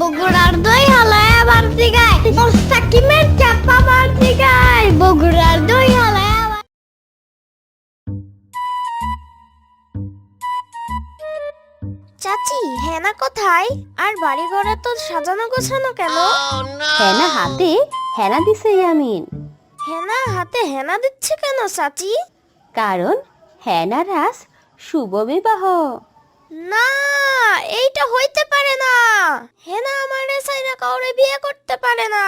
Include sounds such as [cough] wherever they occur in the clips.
বগুড়ার দই হালায় আবার দিগায়। মোস্তাকিমের চাপা বার দিগায়। বগুড়ার দই হালায় চাচি হেনা কোথায়? আর বাড়ি ঘরে তো সাজানো গোছানো কেন? হেনা হাতে হেনা দিছে ইয়ামিন। হেনা হাতে হেনা দিচ্ছে কেন চাচি? কারণ হেনা রাস শুভ বিবাহ। না এইটা হইতে পারে না। কাউরে বিয়ে করতে পারে না।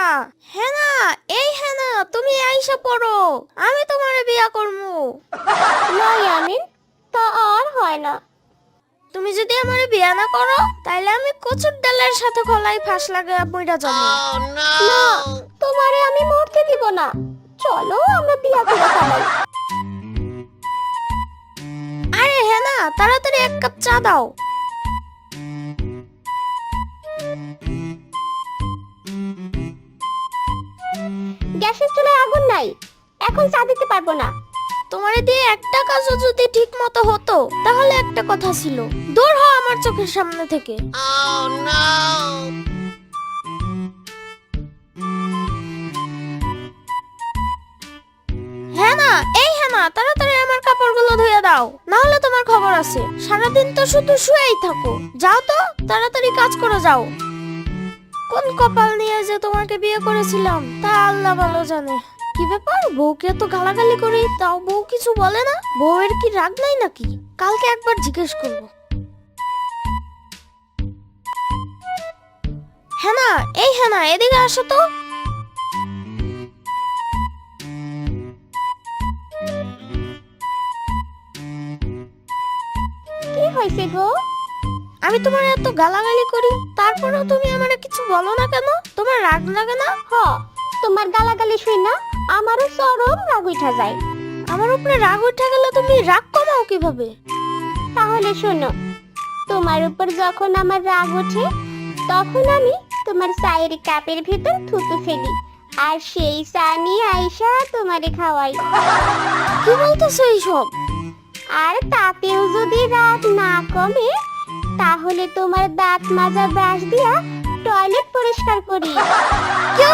হেনা এই হেনা তুমি আইসা পড়ো। আমি তোমারে বিয়ে করব না ইয়ামিন তা আর হয় না। তুমি যদি আমারে বিয়ে না করো তাইলে আমি কচুর ডালের সাথে খোলাই ফাঁস লাগে বইটা যাব। না তোমারে আমি মরতে দিব না। চলো আমরা বিয়ে করে ফেলাই আরে হেনা তাড়াতাড়ি এক কাপ চা দাও। গ্যাসের চুলায় আগুন নাই। এখন চা দিতে পারব না। তোমারে দিয়ে একটা কাজও যদি ঠিক মতো হতো, তাহলে একটা কথা ছিল। দূর হও আমার চোখের সামনে থেকে। হ্যাঁ না এই হ্যাঁ তাড়াতাড়ি আমার কাপড়গুলো ধুয়ে দাও। না হলে তোমার খবর আছে। সারাদিন তো শুধু শুয়েই থাকো। যাও তো, তাড়াতাড়ি কাজ করে যাও। কোন কপাল নিয়ে যে তোমাকে বিয়ে করেছিলাম? তা আল্লাহ ভালো জানে। কি ব্যাপার? বউকে তো গালাগালি করি, তাও বউ কিছু বলে না? বউয়ের কি রাগ নাই নাকি? কালকে একবার জিজ্ঞেস করব। হ্যানা এই হ্যানা এদিকে আসো তো। কি হয়েছে গো? আমি তোমার এত গালাগালি করি তারপরেও তুমি আমারে কিছু বলো না কেন? তোমার রাগ লাগে না? হ। তোমার গালাগালি শুই না আমারও চরম রাগ উঠা যায়। আমার উপরে রাগ উঠা গেলে তুমি রাগ কমাও কীভাবে? তাহলে শোনো তোমার উপর যখন আমার রাগ ওঠে তখন আমি তোমার চায়ের কাপের ভিতর থুতু ফেলি আর সেই চা নিয়ে আইসা তোমারে খাওয়াই। কি বলতেছো এইসব? আর তাতেও যদি রাগ না কমে তাহলে তোমার দাঁত মাজা ব্রাশ দিয়া টয়লেট পরিষ্কার করি। [laughs] বাঁচাও